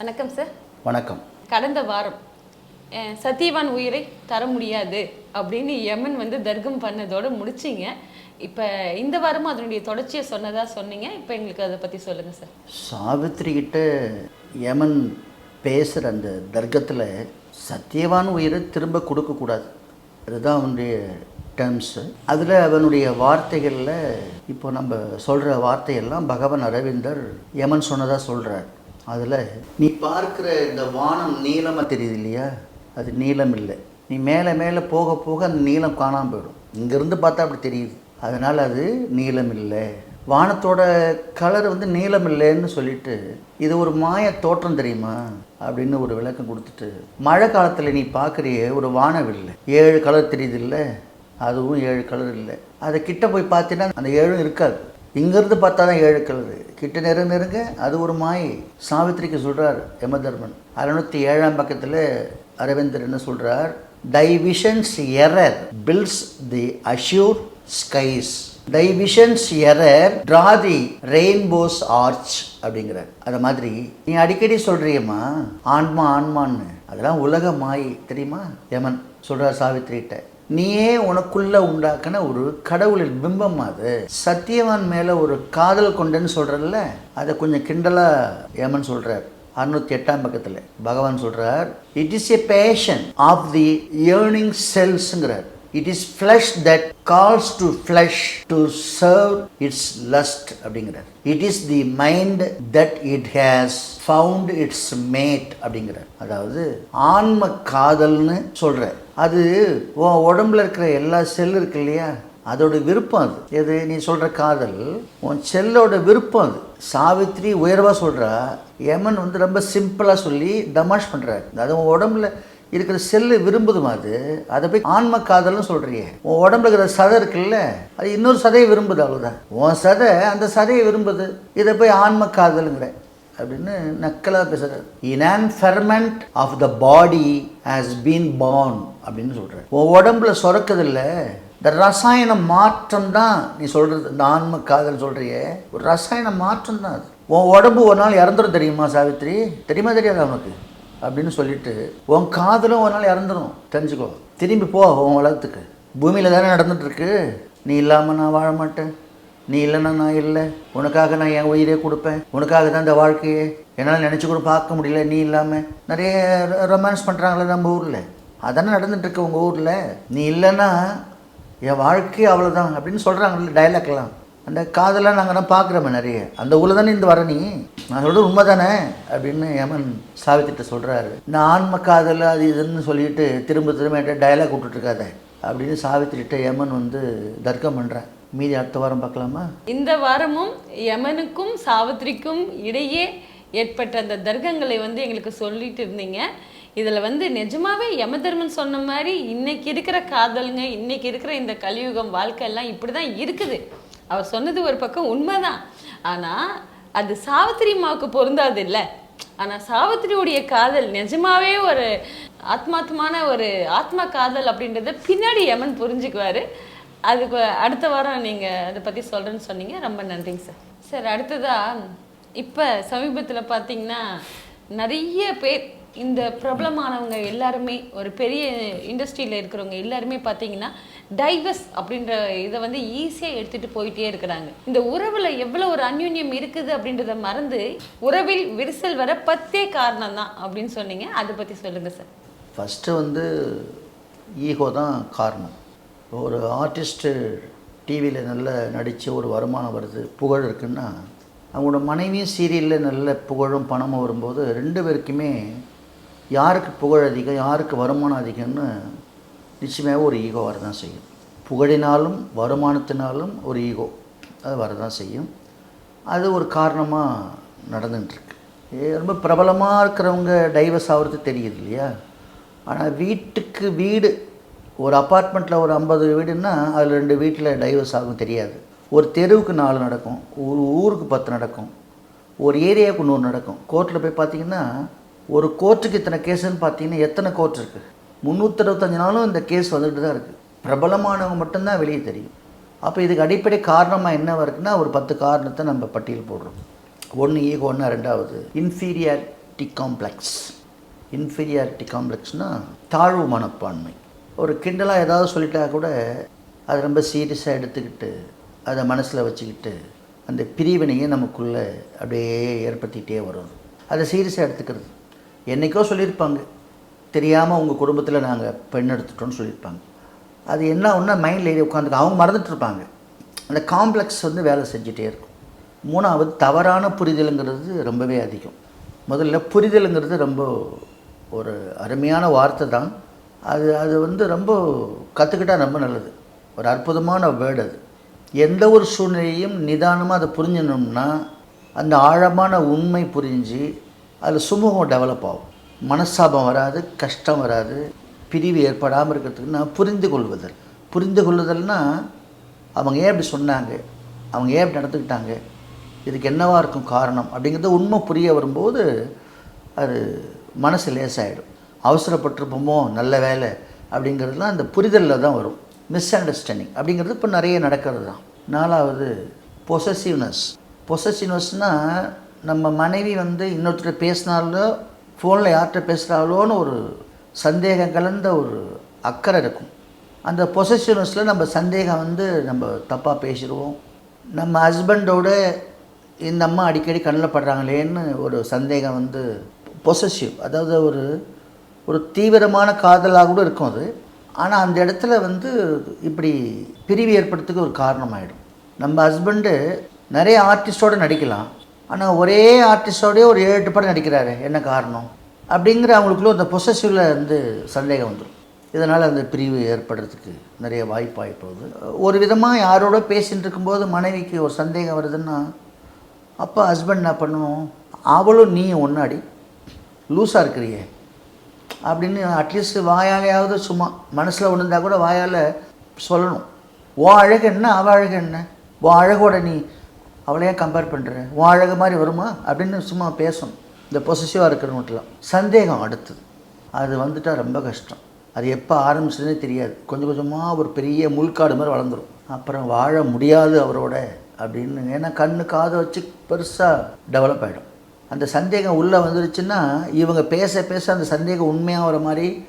வணக்கம் சார் வணக்கம். கடந்த வாரம் சத்தியவான் உயிரை தர முடியாது அப்படின்னு யமன் வந்து தர்க்கம் பண்ணதோட முடிச்சிங்க. இப்போ இந்த வாரமும் அதனுடைய தொடர்ச்சியை சொன்னதா சொன்னீங்க. இப்போ எங்களுக்கு அதை பற்றி சொல்லுங்கள் சார் சாவித்திரி கிட்ட யமன் பேசுகிற அந்த தர்க்கத்தில் சத்தியவான் உயிரை திரும்ப கொடுக்கக்கூடாது அதுதான் அவனுடைய டேர்ம்ஸு அதில் அவனுடைய வார்த்தைகளில் இப்போ நம்ம சொல்கிற வார்த்தையெல்லாம் பகவான் அரவிந்தர் யமன் சொன்னதாக சொல்கிறார் அதில் நீ பார்க்குற இந்த வானம் நீளமாக தெரியுது இல்லையா? அது நீளம் இல்லை. நீ மேலே மேலே போக போக அந்த நீளம் காணாமல் போயிடும். இங்கேருந்து பார்த்தா அப்படி தெரியுது. அதனால் அது நீளம் இல்லை. வானத்தோட கலர் வந்து நீளம் இல்லைன்னு சொல்லிட்டு இது ஒரு மாய தோற்றம் தெரியுமா? அப்படின்னு ஒரு விளக்கம் கொடுத்துட்டு மழை காலத்தில் நீ பார்க்குறிய ஒரு வானவில் ஏழு கலர் தெரியுது இல்லை. அதுவும் ஏழு கலர் இல்லை. அதை கிட்ட போய் பார்த்தீங்கன்னா அந்த ஏழும் இருக்காது. இங்கேருந்து பார்த்தா தான் ஏழு கலர் கிட்ட நெருங்க நெருங்க அது ஒரு மாயை. சாவித்திரிக்கு சொல்கிறார் யமதர்மன். அறுநூத்தி ஏழாம் பக்கத்தில் அரவிந்தர் என்ன சொல்கிறார் divisions error fills the azure skies divisions error draw the rainbows arch அப்படிங்கிறார். அது மாதிரி நீ அடிக்கடி சொல்றியம்மா ஆன்மா ஆன்மான்னு. அதெல்லாம் உலக மாயை. தெரியுமா? யமன் சொல்கிறார் சாவித்திரிகிட்ட. நீயே உனக்குள்ள உண்டாக்கின ஒரு கடவுளின் பிம்பம் அது. சத்தியவான் மேல ஒரு காதல் கொண்டேன்னு சொல்கிறல்ல அதை கொஞ்சம் கிண்டலா ஏமன் சொல்றார். அறுநூத்தி எட்டாம் பக்கத்துல பகவான் சொல்றார் it is a passion of the yearning செல்ஸ்ங்கிறார் it is flesh that calls to flesh to serve its lust அப்படிங்கிறார். It is the mind that it has found its mate அப்படிங்கிறார். அதாவது ஆன்ம காதல்னு சொல்கிறார் அது உன் உடம்புல இருக்கிற எல்லா செல் இருக்கு இல்லையா? அதோட விருப்பம் அது. எது? நீ சொல்கிற காதல். உன் செல்லோட விருப்பம் அது. சாவித்ரி உயர்வாக சொல்கிறா யமன் வந்து ரொம்ப சிம்பிளாக சொல்லி டமாஷ் பண்ணுறாரு அது உன் உடம்புல இருக்கிற செல்லு விரும்புதுமா அது? அதை போய் ஆன்ம காதல்னு சொல்கிறியே உன் உடம்புல இருக்கிற சதை இருக்குல்ல அது இன்னொரு சதையை விரும்புது அவ்வளோதான் உன் சதை அந்த சதையை விரும்புது. இதை போய் ஆன்ம காதலுங்கிற. அப்படின்னு நக்கலாக பேசுகிறார் inane ferment of the body has been born அப்படின்னு சொல்கிறார் உன் உடம்புல சுரக்குதில்ல இந்த ரசாயன மாற்றம் தான் நீ சொல்கிறது இந்த ஆன்ம காதல் சொல்கிறியே ஒரு ரசாயன மாற்றம் தான் அது. உன் உடம்பு ஒரு நாள் இறந்துடும் தெரியுமா சாவித்ரி? தெரியுமா தெரியாது அவனுக்கு அப்படின்னு சொல்லிட்டு உன் காதலும் ஒரு நாள் இறந்துடும் தெரிஞ்சுக்கோ. திரும்பி போ உன் உலகத்துக்கு. பூமியில் தானே நடந்துகிட்ருக்கு நீ இல்லாமல் நான் வாழ மாட்டேன். நீ இல்லைன்னா நான் இல்லை. உனக்காக நான் என் உயிரே கொடுப்பேன். உனக்காக தான் இந்த வாழ்க்கையே. என்னால் நினச்சி கூட பார்க்க முடியல நீ இல்லாமல் நிறைய ரொமான்ஸ் பண்ணுறாங்களே நம்ம ஊரில். அதானே நடந்துகிட்ருக்கு உங்கள் ஊரில். நீ இல்லைன்னா என் வாழ்க்கை அவ்வளோதான் அப்படின்னு சொல்கிறாங்கல்ல டைலாக்லாம் அந்த காதெல்லாம் நாங்கள் தான் பார்க்குறோமே நிறைய. அந்த ஊரில் தானே இந்த வரணி? நான் சொல்கிறது உண்மை தானே அப்படின்னு யமன் சாவித்திட்ட சொல்கிறாரு நான் ஆன்ம காதல் அது இதுன்னு சொல்லிட்டு திரும்ப திரும்ப என்கிட்ட டைலாக் விட்டுட்ருக்காத அப்படின்னு சாவித்திரிட்ட யமன் வந்து தர்க்கம் பண்ணுறேன் மீதி அடுத்த வாரம் பார்க்கலாமா? இந்த வாரமும் யமனுக்கும் சாவித்திரிக்கும் இடையே ஏற்பட்ட அந்த தர்க்கங்களை வந்து எங்களுக்கு சொல்லிட்டு இருந்தீங்க. இதில் வந்து நிஜமாவே யமதர்மன் சொன்ன மாதிரி இன்னைக்கு இருக்கிற காதலுங்க இன்னைக்கு இருக்கிற இந்த கலியுகம் வாழ்க்கை எல்லாம் இப்படி தான் இருக்குது. அவர் சொன்னது ஒரு பக்கம் உண்மைதான். ஆனால் அது சாவித்திரி மாவுக்கு பொருந்தாது இல்லை. ஆனால் சாவித்திரியுடைய காதல் நிஜமாவே ஒரு ஆத்மாத்மான ஒரு ஆத்மா காதல் அப்படின்றத பின்னாடி யமன் புரிஞ்சுக்குவார். அதுக்கு அடுத்த வாரம் நீங்கள் அதை பற்றி சொல்கிறேன்னு சொன்னீங்க. ரொம்ப நன்றிங்க சார். சார் அடுத்ததா இப்போ சமீபத்தில் பார்த்தீங்கன்னா நிறைய பேர் இந்த பிரபலமானவங்க எல்லாருமே ஒரு பெரிய இண்டஸ்ட்ரியில் இருக்கிறவங்க எல்லாருமே பார்த்தீங்கன்னா டைவர்ஸ் அப்படின்ற இதை வந்து ஈஸியாக எடுத்துகிட்டு போயிட்டே இருக்கிறாங்க. இந்த உறவில் எவ்வளோ ஒரு அந்யுன்யம் இருக்குது அப்படின்றத மறந்து உறவில் விரிசல் வர பத்தே காரணம் தான் அப்படின்னு சொன்னீங்க. அதை பற்றி சொல்லுங்கள் சார். ஃபஸ்ட்டு வந்து ஈகோ தான் காரணம். ஒரு ஆர்டிஸ்ட்டு டிவியில் நல்ல நடித்து ஒரு வருமானம் வருது புகழ் இருக்குன்னா அவங்களோட மனைவியும் சீரியலில் நல்ல புகழும் பணமும் வரும்போது ரெண்டு பேருக்குமே யாருக்கு புகழ் அதிகம் யாருக்கு வருமானம் அதிகம்னு நிச்சயமாக ஒரு ஈகோ வரதான் செய்யும். புகழினாலும் வருமானத்தினாலும் ஒரு ஈகோ. அது வரதான் செய்யும். அது ஒரு காரணமாக நடந்துட்டுருக்கு ரொம்ப பிரபலமாக இருக்கிறவங்க டைவர்ஸ் ஆகிறது தெரியுது இல்லையா? ஆனால் வீட்டுக்கு வீடு ஒரு அப்பார்ட்மெண்ட்டில் ஒரு ஐம்பது வீடுன்னா அதில் ரெண்டு வீட்டில் டைவர்ஸ் ஆகும் தெரியாது. ஒரு தெருவுக்கு நாலு நடக்கும் ஒரு ஊருக்கு பத்து நடக்கும் ஒரு ஏரியாவுக்கு நூறு நடக்கும். கோர்ட்டில் போய் பார்த்தீங்கன்னா ஒரு கோர்ட்டுக்கு இத்தனை கேஸுன்னு பார்த்தீங்கன்னா எத்தனை கோர்ட் இருக்குது முந்நூற்றறுபத்தஞ்சு நாளும் இந்த கேஸ் வந்துக்கிட்டு தான் இருக்குது பிரபலமானவங்க மட்டும்தான் வெளியே தெரியும். அப்போ இதுக்கு அடிப்படை காரணமாக என்ன இருக்குன்னா ஒரு பத்து காரணத்தை நம்ம பட்டியல் போடுறோம். ஒன்று ஈகோ ஒன்று ரெண்டாவது. Inferiority complex. இன்ஃபீரியாரிட்டி காம்ப்ளெக்ஸ்னால் தாழ்வு மனப்பான்மை. ஒரு கிண்டலாக ஏதாவது சொல்லிட்டா கூட அதை ரொம்ப சீரியஸாக எடுத்துக்கிட்டு அதை மனசில் வச்சுக்கிட்டு அந்த பிரிவினையை நமக்குள்ளே அப்படியே ஏற்படுத்திக்கிட்டே வரும். அதை சீரியஸாக எடுத்துக்கிறது. என்றைக்கோ சொல்லியிருப்பாங்க. தெரியாமல் உங்கள் குடும்பத்தில் நாங்கள் பெண் எடுத்துட்டோன்னு சொல்லியிருப்பாங்க. அது என்ன ஒன்றா மைண்டில் ஏறி உட்காந்து அவங்க மறந்துட்டுருப்பாங்க. அந்த காம்ப்ளெக்ஸ் வந்து வேலை செஞ்சுட்டே இருக்கும். மூணாவது தவறான புரிதலுங்கிறது ரொம்பவே அதிகம். முதல்ல புரிதலுங்கிறது ரொம்ப ஒரு அருமையான வார்த்தை தான். அது அது வந்து ரொம்ப கற்றுக்கிட்டா ரொம்ப நல்லது. ஒரு அற்புதமான வேர்டு அது. எந்த ஒரு சூழ்நிலையும் நிதானமாக அதை புரிஞ்சணும்னா அந்த ஆழமான உண்மை புரிஞ்சு அதில் சுமூகம் டெவலப் ஆகும். மனஸ்தாபம் வராது கஷ்டம் வராது. பிரிவு ஏற்படாமல் இருக்கிறதுக்கு நான் புரிந்து கொள்வதல் புரிந்து கொள்ளுதல்னா அவங்க ஏன் இப்படி சொன்னாங்க? அவங்க ஏன் இப்படி நடந்துக்கிட்டாங்க? இதுக்கு என்னவாக இருக்கும் காரணம்? அப்படிங்கிறது உண்மை புரிய வரும்போது அது மனசு லேசாகிடும் அவசரப்பட்டிருப்போமோ நல்ல வேலை அப்படிங்கிறதுலாம் அந்த புரிதலில் தான் வரும். மிஸ் அண்டர்ஸ்டாண்டிங் அப்படிங்கிறது இப்போ நிறைய நடக்கிறது தான். நாலாவது பொசசிவ்னஸ் பொசசிவ்னஸ்னால் நம்ம மனைவி வந்து இன்னொருத்தர் பேசினாலோ ஃபோனில் யார்கிட்ட பேசுகிறாளோன்னு ஒரு சந்தேகம் கலந்த ஒரு அக்கறை இருக்கும். அந்த பொசிஷனஸில் நம்ம சந்தேகம் வந்து நம்ம தப்பாக பேசிடுவோம். நம்ம ஹஸ்பண்டோட இந்த அம்மா அடிக்கடி கண்ணில் படுறாங்களேன்னு ஒரு சந்தேகம் வந்து பொசசிவ் அதாவது ஒரு ஒரு தீவிரமான காதலாக கூட இருக்கும் அது. ஆனால் அந்த இடத்துல வந்து இப்படி பிரிவு ஏற்படுறதுக்கு ஒரு காரணமாயிடும். நம்ம ஹஸ்பண்டு நிறைய ஆர்டிஸ்டோடு நடிக்கலாம். ஆனால் ஒரே ஆர்டிஸ்டோடய ஒரு ஏழு எட்டு படம் நடிக்கிறாரு. என்ன காரணம்? அப்படிங்கிற அவங்களுக்குள்ள அந்த பொசசிவில் வந்து சந்தேகம் வந்துடும் இதனால் அந்த பிரிவு ஏற்படுறதுக்கு நிறைய வாய்ப்பாகி போகுது. ஒரு விதமாக யாரோட பேசிகிட்டு இருக்கும்போது மனைவிக்கு ஒரு சந்தேகம் வருதுன்னா அப்போ ஹஸ்பண்ட் என்ன பண்ணுவோம் அவளும் நீ ஒன்னாடி லூஸாக இருக்கிறியே. அப்படின்னு அட்லீஸ்ட் வாயாலையாவது சும்மா மனசில் ஒன்று கூட வாயால் சொல்லணும். உன் அழகு என்ன? அவள் அழகு என்ன? உன் அழகோட நீ அவளையே கம்பேர் பண்ணுற உன் அழகு மாதிரி வருமா? அப்படின்னு சும்மா பேசணும். இந்த பொசிசிவாக இருக்கிறவங்கட்டலாம் சந்தேகம் அடுத்தது. அது வந்துட்டால் ரொம்ப கஷ்டம். அது எப்போ ஆரம்பிச்சதுனே தெரியாது. கொஞ்சம் கொஞ்சமாக ஒரு பெரிய முள்காடு மாதிரி வளர்ந்துடும் அப்புறம் வாழ முடியாது அவரோட அப்படின்னு. ஏன்னா கண்ணு காதை வச்சு பெருசாக டெவலப் ஆகிடும் அந்த சந்தேகம் உள்ளே வந்துருச்சுன்னா இவங்க பேச பேச அந்த சந்தேகம் உண்மையாக வர மாதிரி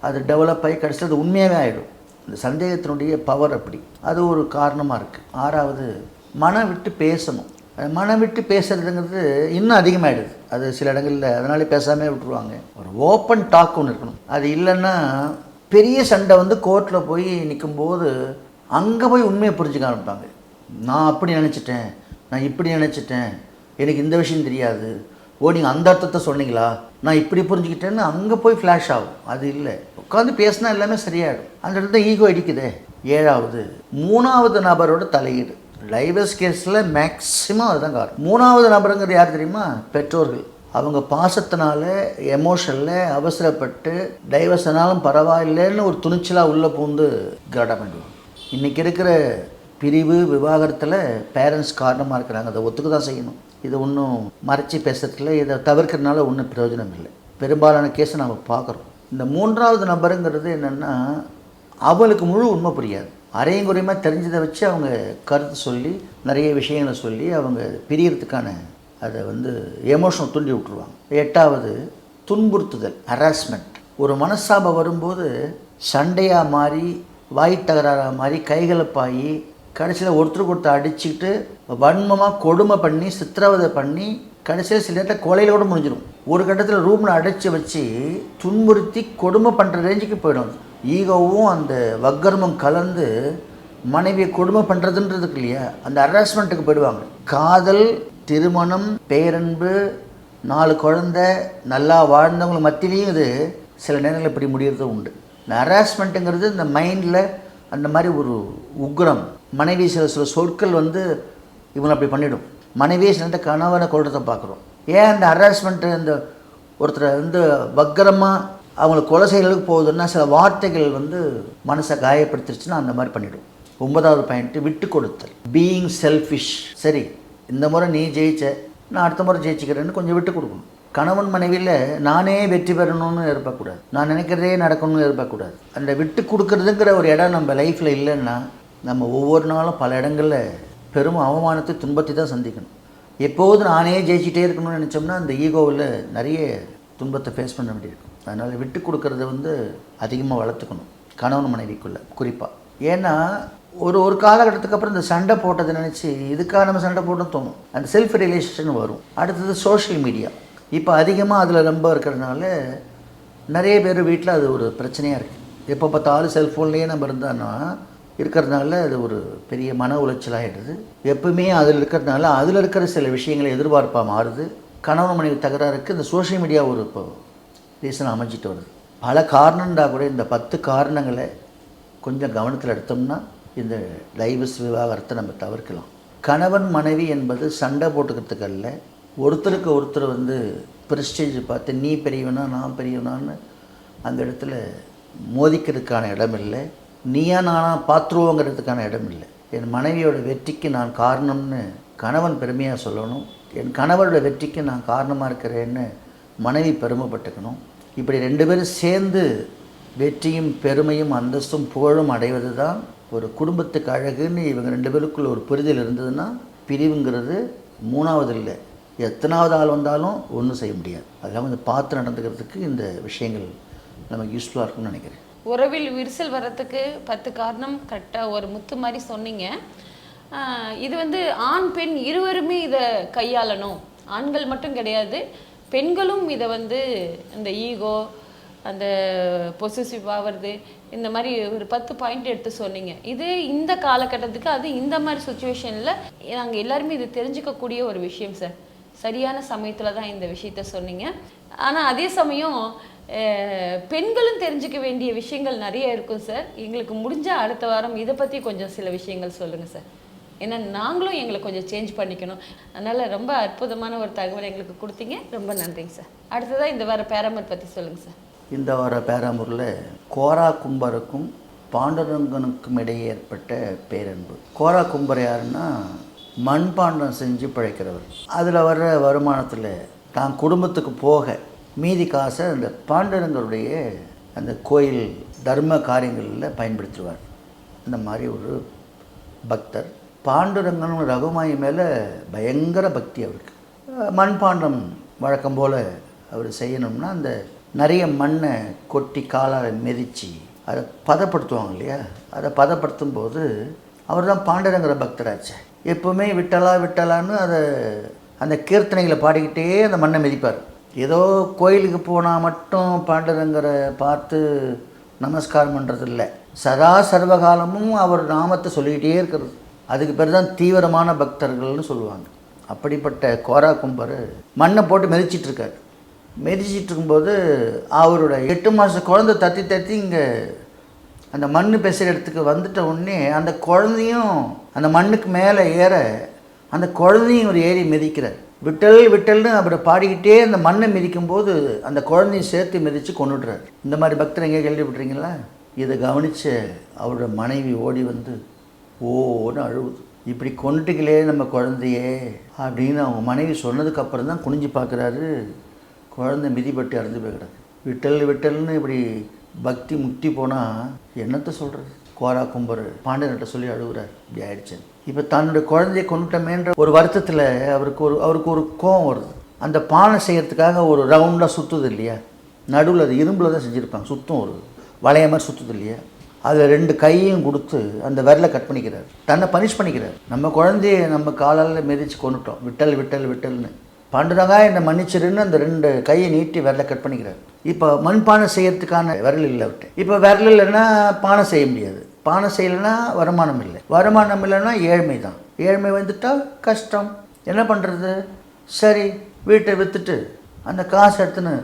அது டெவலப் ஆகி கடைசியில் அது உண்மையாகவே ஆகிடும் இந்த சந்தேகத்தினுடைய பவர் அப்படி. அது ஒரு காரணமாக இருக்குது ஆறாவது மனம் விட்டு பேசணும். மனம் விட்டு பேசுறதுங்கிறது இன்னும் அதிகமாகிடுது அது சில இடங்களில் அதனாலே பேசாமே விட்டுருவாங்க. ஒரு ஓப்பன் டாக் ஒன்று இருக்கணும். அது இல்லைன்னா பெரிய சண்டை வந்து கோர்ட்டில் போய் நிற்கும்போது அங்கே போய் உண்மையை புரிஞ்சுக்க ஆரம்பிப்பாங்க. நான் அப்படி நினச்சிட்டேன் நான் இப்படி நினச்சிட்டேன் எனக்கு இந்த விஷயம் தெரியாது. ஓ நீங்கள் அந்த அர்த்தத்தை சொன்னீங்களா? நான் இப்படி புரிஞ்சுக்கிட்டேன்னு அங்கே போய் ஃப்ளாஷ் ஆகும். அது இல்லை. உட்காந்து பேசினா எல்லாமே சரியாயிடும். அந்த இடத்துல ஈகோ அடிக்குதே ஏழாவது மூணாவது நபரோட தலையீடு. டைவர்ஸ் கேஸில் மேக்ஸிமம் அதுதான் காரணம். மூணாவது நபருங்கிறது யார் தெரியுமா? பெற்றோர்கள். அவங்க பாசத்தினால எமோஷனில் அவசரப்பட்டு டைவர்ஸ் ஆனாலும் பரவாயில்லைன்னு ஒரு துணிச்சலாக உள்ளே பூந்து கரெக்டாக இன்றைக்கி இருக்கிற பிரிவு விவாகரத்தில் பேரண்ட்ஸ் காரணமாக இருக்கிறாங்க. அதை ஒத்துக்க தான் செய்யணும். இதை ஒன்றும் மறைச்சி பேசுறதுல இதை தவிர்க்கிறதுனால ஒன்றும் பிரயோஜனம் இல்லை. பெரும்பாலான கேஸை நம்ம பார்க்குறோம். இந்த மூன்றாவது நபருங்கிறது என்னென்னா அவளுக்கு முழு உண்மை புரியாது. அரையும் குறையுமா தெரிஞ்சதை வச்சு அவங்க கருத்து சொல்லி நிறைய விஷயங்களை சொல்லி அவங்க பிரியறதுக்கான அதை வந்து எமோஷனல் தூண்டி விட்டுருவாங்க. எட்டாவது துன்புறுத்துதல் ஹராஸ்மெண்ட் ஒரு மனஸ்தாபம் வரும்போது சண்டையாக மாறி வாய் தகராறாக மாதிரி கைகலப்பாகி கடைசியில் ஒருத்தருக்கு ஒருத்தர் அடிச்சுக்கிட்டு வன்மமாக கொடுமை பண்ணி சித்திரவதை பண்ணி கடைசியில் சில நேரத்தில் கொலையில் கூட முடிஞ்சிடும் ஒரு கட்டத்தில் ரூமில் அடைச்சி வச்சு துன்புறுத்தி கொடுமை பண்ணுற ரேஞ்சுக்கு போயிடும். ஈகோவும் அந்த வக்கரமும் கலந்து மனைவியை கொடுமை பண்ணுறதுன்றதுக்கு இல்லையா? அந்த ஹராஸ்மெண்ட்டுக்கு போயிடுவாங்க. காதல் திருமணம் பேரன்பு நாலு குழந்தை நல்லா வாழ்ந்தவங்க மத்தியிலையும் இது சில நேரங்களில் இப்படி முடிகிறது உண்டு. இந்த ஹராஸ்மெண்ட்டுங்கிறது இந்த மைண்டில் அந்த மாதிரி ஒரு உக்ரம். மனைவி சில சில சொற்கள் வந்து இவங்களை அப்படி பண்ணிடும். மனைவியை சேர்ந்த கணவனை கொள்றதை பார்க்குறோம். ஏன் அந்த ஹராஸ்மெண்ட்டு இந்த ஒருத்தரை வந்து வக்கரமாக அவங்களை கொலை செய்யறதுக்கு போகுதுன்னா சில வார்த்தைகள் வந்து மனசை காயப்படுத்திருச்சுன்னா அந்த மாதிரி பண்ணிவிடும் ஒன்பதாவது பாயிண்ட்டு விட்டு கொடுத்தல். பீயிங் செல்ஃபிஷ் சரி இந்த முறை நீ ஜெயிச்ச நான் அடுத்த முறை ஜெயிச்சுக்கிறேன்னு கொஞ்சம் விட்டு கொடுக்கணும். கணவன் மனைவியில் நானே வெற்றி பெறணும்னு எதிர்பார்க்கக்கூடாது. நான் நினைக்கிறதே நடக்கணும்னு எதிர்பார்க்கக்கூடாது. அந்த விட்டு கொடுக்கறதுங்கிற ஒரு இடம் நம்ம லைஃப்பில் இல்லைன்னா நம்ம ஒவ்வொரு நாளும் பல இடங்களில் பெரும் அவமானத்தை துன்பத்தை தான் சந்திக்கணும். எப்போது நானே ஜெயிச்சிட்டே இருக்கணும்னு நினச்சோம்னா அந்த ஈகோவில் நிறைய துன்பத்தை ஃபேஸ் பண்ண வேண்டியிருக்கும். அதனால் விட்டு கொடுக்கறத வந்து அதிகமாக வளர்த்துக்கணும். கணவன் மனைவிக்குள்ளே குறிப்பாக ஏன்னா ஒரு ஒரு காலகட்டத்துக்கு அப்புறம் இந்த சண்டை போட்டதை நினச்சி இதுக்காக நம்ம சண்டை போட்டோம் தோணும். அந்த செல்ஃப் ரியலைசேஷன் வரும். அடுத்தது சோஷியல் மீடியா இப்போ அதிகமாக அதில் ரொம்ப இருக்கிறதுனால நிறைய பேர் வீட்டில் அது ஒரு பிரச்சனையாக இருக்குது எப்போ பார்த்தாலும் செல்ஃபோன்லேயே நம்ம இருந்தோன்னா இருக்கிறதுனால அது ஒரு பெரிய மன உளைச்சலாகிடுது எப்பவுமே அதில் இருக்கிறதுனால அதில் இருக்கிற சில விஷயங்களை எதிர்பார்ப்பாக மாறுது. கணவன் மனைவி தகராறுக்கு இந்த சோஷியல் மீடியா ஒரு இப்போ ரீசன் அமைஞ்சிட்டு வருது. பல காரணம்டா கூட இந்த பத்து காரணங்களை கொஞ்சம் கவனத்தில் எடுத்தோம்னா இந்த டைவர்ஸ் விவாகரத்தை நம்ம தவிர்க்கலாம். கணவன் மனைவி என்பது சண்டை போட்டுக்கிறதுக்கு அல்ல. ஒருத்தருக்கு ஒருத்தர் வந்து பிரஸ்டேஜ் பார்த்து நீ பெரியவனா நான் பெரியவனான்னு அந்த இடத்துல மோதிக்கிறதுக்கான இடம் இல்லை. நீயா நானா பார்த்துருவோங்கிறதுக்கான இடம் இல்லை. என் மனைவியோட வெற்றிக்கு நான் காரணம்னு கணவன் பெருமையாக சொல்லணும். என் கணவரோட வெற்றிக்கு நான் காரணமாக இருக்கிறேன்னு மனைவி பெருமைப்பட்டுக்கணும். இப்படி ரெண்டு பேரும் சேர்ந்து வெற்றியும் பெருமையும் அந்தஸ்தும் புகழும் அடைவது தான் ஒரு குடும்பத்துக்கு அழகுன்னு இவங்க ரெண்டு பேருக்குள்ள ஒரு புரிதல் இருந்ததுன்னா பிரிவுங்கிறது மூணாவது இல்லை. எத்தனாவது ஆள் வந்தாலும் ஒன்றும் செய்ய முடியாது. அதெல்லாம் கொஞ்சம் பார்த்து நடந்துக்கிறதுக்கு இந்த விஷயங்கள் நமக்கு யூஸ்ஃபுல்லாக இருக்கும்னு நினைக்கிறேன். உறவில் விரிசல் வர்றதுக்கு பத்து காரணம் கரெக்டாக ஒரு முத்து மாதிரி சொன்னீங்க. இது வந்து ஆண் பெண் இருவருமே இதை கையாளணும். ஆண்கள் மட்டும் கிடையாது பெண்களும் இதை வந்து இந்த ஈகோ அந்த பொசிசிவ் ஆகிறது இந்த மாதிரி ஒரு பத்து பாயிண்ட் எடுத்து சொன்னீங்க. இது இந்த காலகட்டத்துக்கு அது இந்த மாதிரி சுச்சுவேஷனில் நாங்கள் எல்லாருமே இது தெரிஞ்சுக்கக்கூடிய ஒரு விஷயம் சார் சரியான சமயத்தில் தான் இந்த விஷயத்த சொன்னீங்க. ஆனால் அதே சமயம் பெண்களும் தெரிஞ்சுக்க வேண்டிய விஷயங்கள் நிறைய இருக்கும் சார் எங்களுக்கு முடிஞ்சால் அடுத்த வாரம் இதை பற்றி கொஞ்சம் சில விஷயங்கள் சொல்லுங்கள் சார் ஏன்னா நாங்களும் எங்களை கொஞ்சம் சேஞ்ச் பண்ணிக்கணும். அதனால் ரொம்ப அற்புதமான ஒரு தகவல் எங்களுக்கு கொடுத்தீங்க. ரொம்ப நன்றிங்க சார் அடுத்ததாக இந்த வார பேரமர் பற்றி சொல்லுங்கள் சார் இந்த வார பேராமூரில் கோரா கும்பருக்கும் பாண்டரங்கனுக்கும் இடையே ஏற்பட்ட பேரன்பு. கோரா கும்பர் யாருன்னா மண்பாண்டம் செஞ்சு பிழைக்கிறவர். அதில் வர்ற வருமானத்தில் தான் குடும்பத்துக்கு போக மீதி காசை அந்த பாண்டரங்கருடைய அந்த கோயில் தர்ம காரியங்களில் பயன்படுத்துவார். இந்த மாதிரி ஒரு பக்தர். பாண்டுரங்கனும் ரகுமாயி மேலே பயங்கர பக்தி அவருக்கு. மண்பாண்டம் வழக்கம் போல் அவர் செய்யணும்னா அந்த நிறைய மண்ணை கொட்டி காலால் மிதித்து அதை பதப்படுத்துவாங்க இல்லையா? அதை பதப்படுத்தும் போது அவர் தான் பாண்டரங்கிற பக்தராச்சு. எப்போவுமே விட்டலா விட்டலான்னு அதை அந்த கீர்த்தனைகளை பாடிக்கிட்டே அந்த மண்ணை மிதிப்பார். ஏதோ கோயிலுக்கு போனால் மட்டும் பாண்டரங்கரை பார்த்து நமஸ்காரம் பண்ணுறது இல்லை சதா சர்வகாலமும் அவர் நாமத்தை சொல்லிக்கிட்டே இருக்கிறது. அதுக்கு பேர் தான் தீவிரமான பக்தர்கள்னு சொல்லுவாங்க. அப்படிப்பட்ட கோரா கும்பர் மண்ணை போட்டு மெதிச்சிட்ருக்கார் மெதிச்சிட்டு இருக்கும்போது அவரோட எட்டு மாத குழந்தை தத்தி தத்தி இங்கே அந்த மண் பெசுகிற இடத்துக்கு வந்துட்ட உடனே அந்த குழந்தையும் அந்த மண்ணுக்கு மேலே ஏற அந்த குழந்தையும் ஒரு ஏறி மிதிக்கிறார். விட்டல் விட்டல்னு அப்படி பாடிக்கிட்டே அந்த மண்ணை மிதிக்கும்போது அந்த குழந்தையும் சேர்த்து மிதித்து கொண்டுடுறார் இந்த மாதிரி பக்தர் எங்கேயா கேள்விப்பட்டிருக்கீங்களா? இதை கவனித்து அவரோட மனைவி ஓடி வந்து ஓன்னு அழுவுது. இப்படி கொண்டுட்டுகளே நம்ம குழந்தையே அப்படின்னு அவங்க மனைவி சொன்னதுக்கப்புறம் தான் குனிஞ்சு பார்க்குறாரு. குழந்தை மிதிப்பட்டு இறந்து போய்க்கிறாரு விட்டல் விட்டல்னு இப்படி பக்தி முக்தி போனால் என்னத்தை சொல்கிறது கோரா கும்பர் பாண்டியன்கிட்ட சொல்லி அழுகுறார். இப்படி ஆயிடுச்சு. இப்போ தன்னுடைய குழந்தையை கொண்டுட்டமேன்ற ஒரு வருத்தத்தில் அவருக்கு ஒரு அவருக்கு ஒரு கோவம் வருது. அந்த பானை செய்கிறதுக்காக ஒரு ரவுண்டாக சுற்றுது இல்லையா? நடுவில் அது இரும்பில் தான் செஞ்சுருப்பாங்க. சுத்தம் ஒரு வளைய மாதிரி சுற்றுது இல்லையா? அதில் ரெண்டு கையையும் கொடுத்து அந்த விரலை கட் பண்ணிக்கிறார். தன்னை பனிஷ் பண்ணிக்கிறார். நம்ம குழந்தைய நம்ம காலால் மிதித்து கொண்டுட்டோம் விட்டல் விட்டல் விட்டல்னு. பாண்டுரங்கா என்னை மன்னிச்சிருன்னு அந்த ரெண்டு கையை நீட்டி விரலை கட் பண்ணிக்கிறார். இப்போ மண்பானை செய்யறதுக்கான விரல் இல்லை அவர்கிட்ட. இப்போ விரல் இல்லைன்னா பானை செய்ய முடியாது. பானை செய்யலைன்னா வருமானம் இல்லை. வருமானம் இல்லைன்னா ஏழ்மை தான். ஏழ்மை வந்துட்டால் கஷ்டம். என்ன பண்ணுறது சரி வீட்டை விற்றுட்டு அந்த காசு எடுத்துன்னு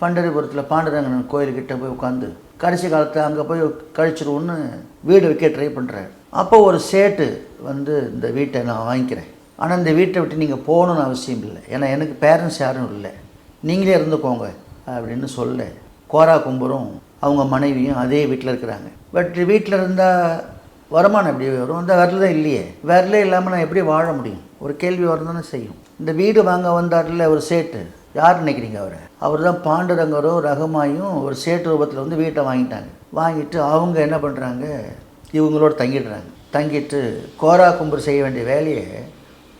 பண்டரிபுரத்தில் பாண்டுரங்கன் கோயில்கிட்ட போய் உட்காந்து கடைசி காலத்தில் அங்கே போய் கழிச்சிருவோன்னு வீடு வைக்க ட்ரை பண்ணுறாரு அப்போ ஒரு சேட்டு வந்து இந்த வீட்டை நான் வாங்கிக்கிறேன். ஆனால் இந்த வீட்டை விட்டு நீங்கள் போகணுன்னு அவசியம் இல்லை. ஏன்னா எனக்கு பேரண்ட்ஸ் யாரும் இல்லை. நீங்களே இருந்துக்கோங்க அப்படின்னு சொல்ல கோரா கும்பரும் அவங்க மனைவியும் அதே வீட்டில் இருக்கிறாங்க. பட் வீட்டில் இருந்தால் வருமானம் எப்படி வரும்? அந்த வரல இல்லையே. வரல இல்லாமல் நான் எப்படி வாழ முடியும்? ஒரு கேள்வி வரும் செய்யும். இந்த வீடு வாங்க வந்தார்ல ஒரு சேட்டு. யார் நினைக்கிறீங்க அவரை? அவர் தான் பாண்டுரங்கரும் ரகுமாயும் ஒரு சேட்டு ரூபத்தில் வந்து வீட்டை வாங்கிட்டாங்க. வாங்கிட்டு அவங்க என்ன பண்ணுறாங்க இவங்களோட தங்கிடுறாங்க. தங்கிட்டு கோரா கும்பர் செய்ய வேண்டிய வேலையை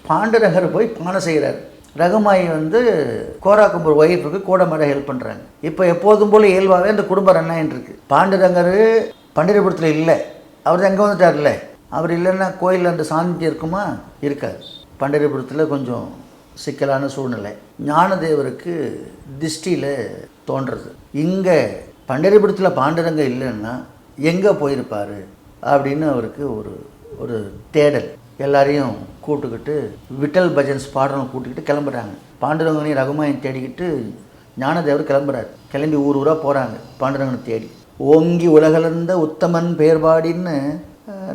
பாண்டரகர் போய் பானை செய்கிறார் ரகுமாயி வந்து கோரா கும்பர் ஒய்ஃபுக்கு கூட மாட ஹெல்ப் பண்ணுறாங்க இப்போ எப்போதும் போல் இயல்பாகவே அந்த குடும்பம் ரன் ஆகிட்டு இருக்கு. பாண்டுரங்கர் பண்டிரபுரத்தில் இல்லை. அவர் எங்கே வந்துட்டார்ல? அவர் இல்லைன்னா கோயிலில் அந்த சாந்தி இருக்குமா? இருக்காது. பண்டிரபுரத்தில் கொஞ்சம் சிக்கலான சூழ்நிலை. ஞானதேவருக்கு திஷ்டியில் தோன்றுறது. இங்கே பண்டிரபுரத்தில் பாண்டரங்க இல்லைன்னா எங்கே போயிருப்பார்? அப்படின்னு அவருக்கு ஒரு ஒரு தேடல். எல்லாரையும் கூட்டுக்கிட்டு விட்டல் பஜன்ஸ் பாடுறவங்க கூட்டுக்கிட்டு கிளம்புறாங்க. பாண்டுரங்கனையும் ரகுமாயன் தேடிக்கிட்டு ஞானதேவர் கிளம்புறாரு. கிளம்பி ஊர் ஊராக போகிறாங்க பாண்டுரங்கனை தேடி. ஓங்கி உலகளந்த உத்தமன் பேர்பாடின்னு